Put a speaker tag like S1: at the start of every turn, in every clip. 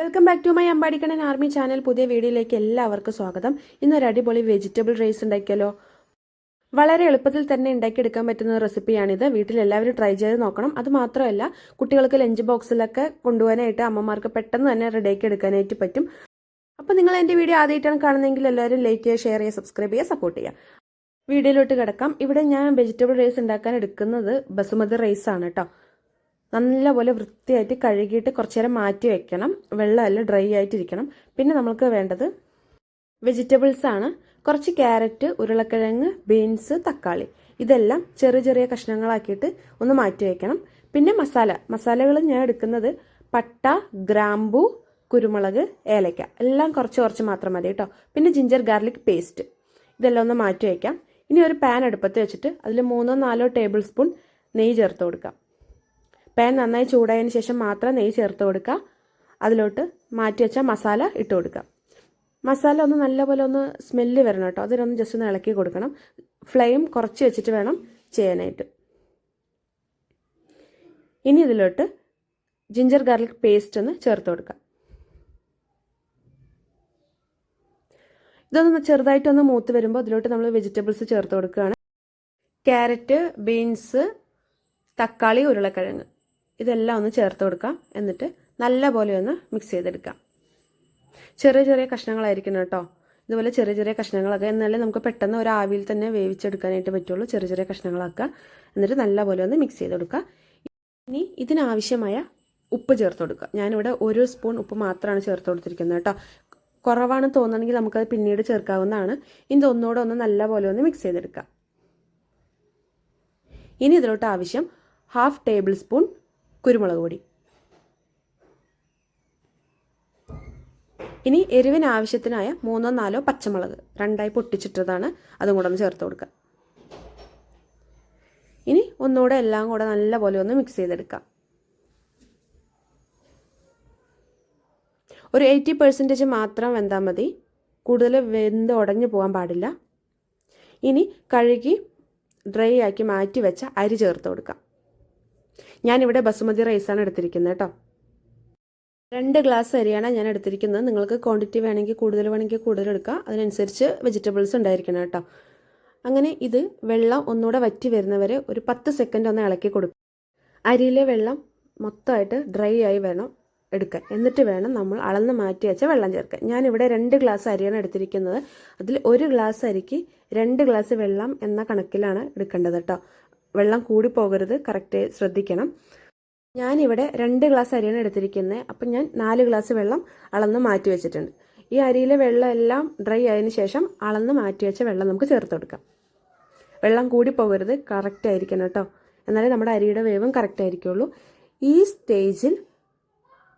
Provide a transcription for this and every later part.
S1: Welcome back to my Ambadikannan army channel പുതിയ വീഡിയോയിലേക്ക് എല്ലാവർക്കും സ്വാഗതം. ഇന്നൊരു അടിപൊളി വെജിറ്റബിൾ റൈസ് ഉണ്ടാക്കിയല്ലോ വളരെ എളുപ്പത്തിൽ തന്നെ ഉണ്ടാക്കിയെടുക്കാൻ പറ്റുന്ന റെസിപ്പിയാണിത് വീട്ടിൽ എല്ലാവരും ട്രൈ ചെയ്ത് നോക്കണം. അത് മാത്രമല്ല കുട്ടികൾക്ക് ലഞ്ച് ബോക്സിലൊക്കെ കൊണ്ടുപോകാനായിട്ട് അമ്മമാർക്ക് പെട്ടെന്ന് തന്നെ റെഡിയാക്കി എടുക്കാനായിട്ട് പറ്റും. അപ്പോൾ നിങ്ങൾ എന്റെ വീഡിയോ ആദ്യമായിട്ടാണ് കാണുന്നതെങ്കിൽ എല്ലാവരും ലൈക്ക് ചെയ്യുക ഷെയർ ചെയ്യുക സബ്സ്ക്രൈബ് ചെയ്യുക സപ്പോർട്ട് ചെയ്യുക. വീഡിയോയിലോട്ട് കിടക്കാം. ഇവിടെ ഞാൻ വെജിറ്റബിൾ റൈസ് ഉണ്ടാക്കാൻ എടുക്കുന്നത് ബസുമതി റൈസ് ആണ് കേട്ടോ. നല്ലപോലെ വൃത്തിയായിട്ട് കഴുകിയിട്ട് കുറച്ചു നേരം മാറ്റി വെക്കണം. വെള്ളമെല്ലാം ഡ്രൈ ആയിട്ടിരിക്കണം. പിന്നെ നമ്മൾക്ക് വേണ്ടത് വെജിറ്റബിൾസ് ആണ്. കുറച്ച് ക്യാരറ്റ് ഉരുളക്കിഴങ്ങ് ബീൻസ് തക്കാളി. ഇതെല്ലാം ചെറിയ ചെറിയ കഷ്ണങ്ങളാക്കിയിട്ട് ഒന്ന് മാറ്റി വെക്കണം. പിന്നെ മസാല. മസാലകൾ ഞാൻ എടുക്കുന്നത് പട്ട ഗ്രാമ്പു കുരുമുളക് ഏലക്ക. എല്ലാം കുറച്ച് കുറച്ച് മാത്രം മതി കേട്ടോ. പിന്നെ ജിഞ്ചർ ഗാർലിക് പേസ്റ്റ്. ഇതെല്ലാം ഒന്ന് മാറ്റി വയ്ക്കാം ഇനി ഒരു പാൻ അടുപ്പത്ത് വെച്ചിട്ട് അതിൽ മൂന്നോ നാലോ ടേബിൾ സ്പൂൺ നെയ്യ് ചേർത്ത് കൊടുക്കാം. പാൻ നന്നായി ചൂടായതിന് ശേഷം മാത്രം നെയ്യ് ചേർത്ത് കൊടുക്കുക. അതിലോട്ട് മാറ്റി വെച്ച മസാല ഇട്ട് കൊടുക്കുക. മസാല ഒന്ന് നല്ലപോലെ ഒന്ന് സ്മെല്ല് വരണം കേട്ടോ. അതിനൊന്ന് ജസ്റ്റ് ഒന്ന് ഇളക്കി കൊടുക്കണം. ഫ്ലെയിം കുറച്ച് വെച്ചിട്ട് വേണം ചെയ്യാനായിട്ട്. ഇനി ഇതിലോട്ട് ജിഞ്ചർ ഗാർലിക് പേസ്റ്റ് ഒന്ന് ചേർത്ത് കൊടുക്കാം ഇതൊന്ന് ചെറുതായിട്ടൊന്ന് മൂത്ത് വരുമ്പോൾ അതിലോട്ട് നമ്മൾ വെജിറ്റബിൾസ് ചേർത്ത് കൊടുക്കുകയാണ്. ക്യാരറ്റ് ബീൻസ് തക്കാളി ഉരുളക്കിഴങ്ങ്. ഇതെല്ലാം ഒന്ന് ചേർത്ത് കൊടുക്കാം. എന്നിട്ട് നല്ല പോലെ ഒന്ന് മിക്സ് ചെയ്തെടുക്കാം. ചെറിയ ചെറിയ കഷ്ണങ്ങളായിരിക്കണം കേട്ടോ. ഇതുപോലെ ചെറിയ ചെറിയ കഷ്ണങ്ങളൊക്കെ എന്നാലേ നമുക്ക് പെട്ടെന്ന് ഒരു ആവിയിൽ തന്നെ വേവിച്ചെടുക്കാനായിട്ട് പറ്റുള്ളൂ. ചെറിയ ചെറിയ കഷ്ണങ്ങളാക്കുക. എന്നിട്ട് നല്ല പോലെ ഒന്ന് മിക്സ് ചെയ്ത് കൊടുക്കുക ഇനി ഇതിനാവശ്യമായ ഉപ്പ് ചേർത്ത് കൊടുക്കുക. ഞാനിവിടെ ഒരു സ്പൂൺ ഉപ്പ് മാത്രമാണ് ചേർത്ത് കൊടുത്തിരിക്കുന്നത് കേട്ടോ. കുറവാണ് തോന്നുകയാണെങ്കിൽ നമുക്കത് പിന്നീട് ചേർക്കാവുന്നതാണ്. ഇനി ഒന്നുകൂടെ ഒന്ന് നല്ല പോലെ ഒന്ന് മിക്സ് ചെയ്തെടുക്കാം ഇനി ഇതിലോട്ട് ആവശ്യം ഹാഫ് ടേബിൾ സ്പൂൺ കുരുമുളക് പൊടി. ഇനി എരിവിന് ആവശ്യത്തിനായ മൂന്നോ നാലോ പച്ചമുളക് രണ്ടായി പൊട്ടിച്ചിട്ടതാണ് അതും കൂടെ ഒന്ന് ചേർത്ത് കൊടുക്കുക. ഇനി ഒന്നുകൂടെ എല്ലാം കൂടെ നല്ലപോലെ ഒന്ന് മിക്സ് ചെയ്തെടുക്കാം ഒരു എയ്റ്റി പെർസെന്റേജ് മാത്രം വെന്താൽ മതി. കൂടുതൽ വെന്ത് ഉടഞ്ഞു പോകാൻ പാടില്ല. ഇനി കഴുകി ഡ്രൈ ആക്കി മാറ്റി വെച്ച അരി ചേർത്ത് കൊടുക്കാം ഞാനിവിടെ ബസുമതി റൈസാണ് എടുത്തിരിക്കുന്നത് കേട്ടോ. രണ്ട് ഗ്ലാസ് അരിയാണ് ഞാൻ എടുത്തിരിക്കുന്നത്. നിങ്ങൾക്ക് ക്വാണ്ടിറ്റി വേണമെങ്കിൽ കൂടുതൽ വേണമെങ്കിൽ കൂടുതൽ എടുക്കാം. അതിനനുസരിച്ച് വെജിറ്റബിൾസ് ഉണ്ടായിരിക്കണം കേട്ടോ. അങ്ങനെ ഇത് വെള്ളം ഒന്നുകൂടെ വറ്റി വരുന്നവരെ ഒരു പത്ത് സെക്കൻഡ് ഒന്ന് ഇളക്കി കൊടുക്കും. അരിയിലെ വെള്ളം മൊത്തമായിട്ട് ഡ്രൈ ആയി വേണം എടുക്കാൻ. എന്നിട്ട് വേണം നമ്മൾ അളന്ന് മാറ്റി വെച്ച വെള്ളം ചേർക്കാൻ. ഞാനിവിടെ രണ്ട് ഗ്ലാസ് അരിയാണ് എടുത്തിരിക്കുന്നത്. അതിൽ ഒരു ഗ്ലാസ് അരിക്ക് രണ്ട് ഗ്ലാസ് വെള്ളം എന്ന കണക്കിലാണ് എടുക്കേണ്ടത് കേട്ടോ. വെള്ളം കൂടി പോകരുത് കറക്റ്റ് ശ്രദ്ധിക്കണം. ഞാനിവിടെ രണ്ട് ഗ്ലാസ് അരിയാണ് എടുത്തിരിക്കുന്നത് അപ്പം ഞാൻ നാല് ഗ്ലാസ് വെള്ളം അളന്ന് മാറ്റി വെച്ചിട്ടുണ്ട്. ഈ അരിയിലെ വെള്ളം എല്ലാം ഡ്രൈ ആയതിനു ശേഷം അളന്ന് മാറ്റി വെച്ച വെള്ളം നമുക്ക് ചേർത്ത് കൊടുക്കാം. വെള്ളം കൂടി പോകരുത് കറക്റ്റ് ആയിരിക്കണം കേട്ടോ. എന്നാലേ നമ്മുടെ അരിയുടെ വേവും കറക്റ്റ് ആയിരിക്കുള്ളൂ. ഈ സ്റ്റേജിൽ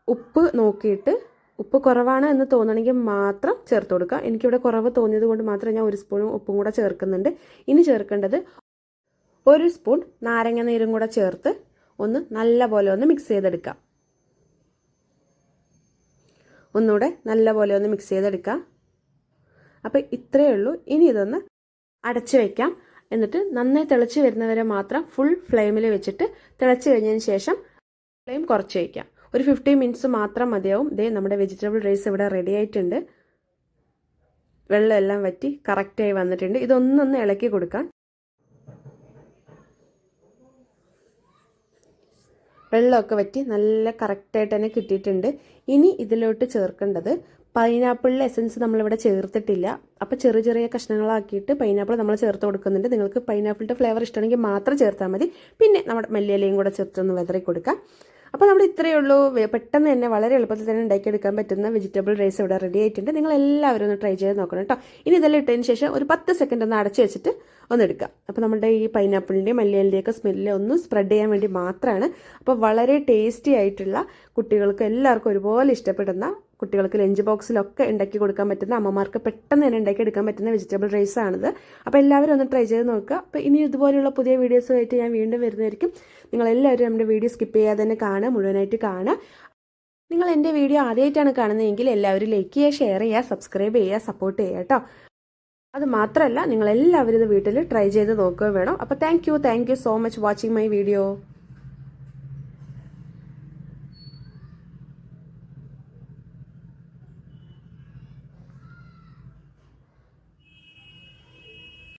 S1: ഉപ്പ് നോക്കിയിട്ട് ഉപ്പ് കുറവാണ് എന്ന് തോന്നണമെങ്കിൽ മാത്രം ചേർത്ത് കൊടുക്കുക. എനിക്കിവിടെ കുറവ് തോന്നിയത് കൊണ്ട് മാത്രം ഞാൻ ഒരു സ്പൂൺ ഉപ്പും കൂടെ ചേർക്കുന്നുണ്ട്. ഇനി ചേർക്കേണ്ടത് ഒരു സ്പൂൺ നാരങ്ങ നീരും കൂടെ ചേർത്ത് ഒന്ന് നല്ല പോലെ ഒന്ന് മിക്സ് ചെയ്തെടുക്കാം. ഒന്നുകൂടെ നല്ല പോലെ ഒന്ന് മിക്സ് ചെയ്തെടുക്കാം. അപ്പോൾ ഇത്രയേ ഉള്ളൂ. ഇനി ഇതൊന്ന് അടച്ചു വയ്ക്കാം എന്നിട്ട് നന്നായി തിളച്ച് വരുന്നവരെ മാത്രം ഫുൾ ഫ്ലെയിമിൽ വെച്ചിട്ട് തിളച്ച് കഴിഞ്ഞതിന് ശേഷം ഫ്ലെയിം കുറച്ച് വയ്ക്കാം ഒരു ഫിഫ്റ്റീൻ മിനിറ്റ്സ് മാത്രം മതിയാവും. ദേ നമ്മുടെ വെജിറ്റബിൾ റൈസ് ഇവിടെ റെഡി ആയിട്ടുണ്ട്. വെള്ളമെല്ലാം വറ്റി കറക്റ്റായി വന്നിട്ടുണ്ട്. ഇതൊന്നൊന്ന് ഇളക്കി കൊടുക്കാം. വെള്ളമൊക്കെ വറ്റി നല്ല കറക്റ്റായിട്ട് തന്നെ കിട്ടിയിട്ടുണ്ട്. ഇനി ഇതിലോട്ട് ചേർക്കേണ്ടത് പൈനാപ്പിളിലെ എസൻസ് നമ്മളിവിടെ ചേർത്തിട്ടില്ല. അപ്പോൾ ചെറിയ ചെറിയ കഷ്ണങ്ങളാക്കിയിട്ട് പൈനാപ്പിൾ നമ്മൾ ചേർത്ത് കൊടുക്കുന്നുണ്ട്. നിങ്ങൾക്ക് പൈനാപ്പിളിന്റെ ഫ്ലേവർ ഇഷ്ടമാണെങ്കിൽ മാത്രം ചേർത്താൽ മതി. പിന്നെ നമ്മുടെ മല്ലിയിലയും കൂടെ ചേർത്തൊന്ന് വെതറി കൊടുക്കാം അപ്പോൾ നമ്മൾ ഇത്രയേ ഉള്ളൂ. പെട്ടെന്ന് തന്നെ വളരെ എളുപ്പത്തിൽ തന്നെ ഉണ്ടാക്കിയെടുക്കാൻ പറ്റുന്ന വെജിറ്റബിൾ റൈസ് ഇവിടെ റെഡി ആയിട്ടുണ്ട്. നിങ്ങൾ എല്ലാവരും ഒന്ന് ട്രൈ ചെയ്ത് നോക്കണം കേട്ടോ. ഇനി ഇതെല്ലാം ഇട്ടതിന് ശേഷം ഒരു പത്ത് സെക്കൻഡ് ഒന്ന് അടച്ചു വെച്ചിട്ട് ഒന്ന് എടുക്കാം. അപ്പോൾ നമ്മുടെ ഈ പൈനാപ്പിളിന്റെയും മല്ലിയലിന്റെയൊക്കെ സ്മെല്ല് ഒന്ന് സ്പ്രെഡ് ചെയ്യാൻ വേണ്ടി മാത്രമാണ്. അപ്പോൾ വളരെ ടേസ്റ്റി ആയിട്ടുള്ള കുട്ടികൾക്ക് എല്ലാവർക്കും ഒരുപോലെ ഇഷ്ടപ്പെടുന്ന കുട്ടികൾക്ക് ലഞ്ച് ബോക്സിലൊക്കെ ഉണ്ടാക്കി കൊടുക്കാൻ പറ്റുന്ന അമ്മമാർക്ക് പെട്ടെന്ന് തന്നെ ഉണ്ടാക്കി എടുക്കാൻ പറ്റുന്ന വെജിറ്റബിൾ റൈസ് ആണിത്. അപ്പോൾ എല്ലാവരും ഒന്ന് ട്രൈ ചെയ്ത് നോക്കുക. അപ്പോൾ ഇനി ഇതുപോലെയുള്ള പുതിയ വീഡിയോസുമായിട്ട് ഞാൻ വീണ്ടും വരുന്നതായിരിക്കും. നിങ്ങളെല്ലാവരും നമ്മുടെ വീഡിയോ സ്കിപ്പ് ചെയ്യാതെ തന്നെ കാണുക മുഴുവനായിട്ട് കാണുക. നിങ്ങൾ എന്റെ വീഡിയോ ആദ്യമായിട്ടാണ് കാണുന്നതെങ്കിൽ എല്ലാവരും ലൈക്ക് ചെയ്യുക ഷെയർ ചെയ്യുക സബ്സ്ക്രൈബ് ചെയ്യുക സപ്പോർട്ട് ചെയ്യുക കേട്ടോ. അത് മാത്രമല്ല നിങ്ങളെല്ലാവരും ഇത് വീട്ടിൽ ട്രൈ ചെയ്ത് നോക്കുക വേണം. അപ്പോൾ thank you thank you so much watching my video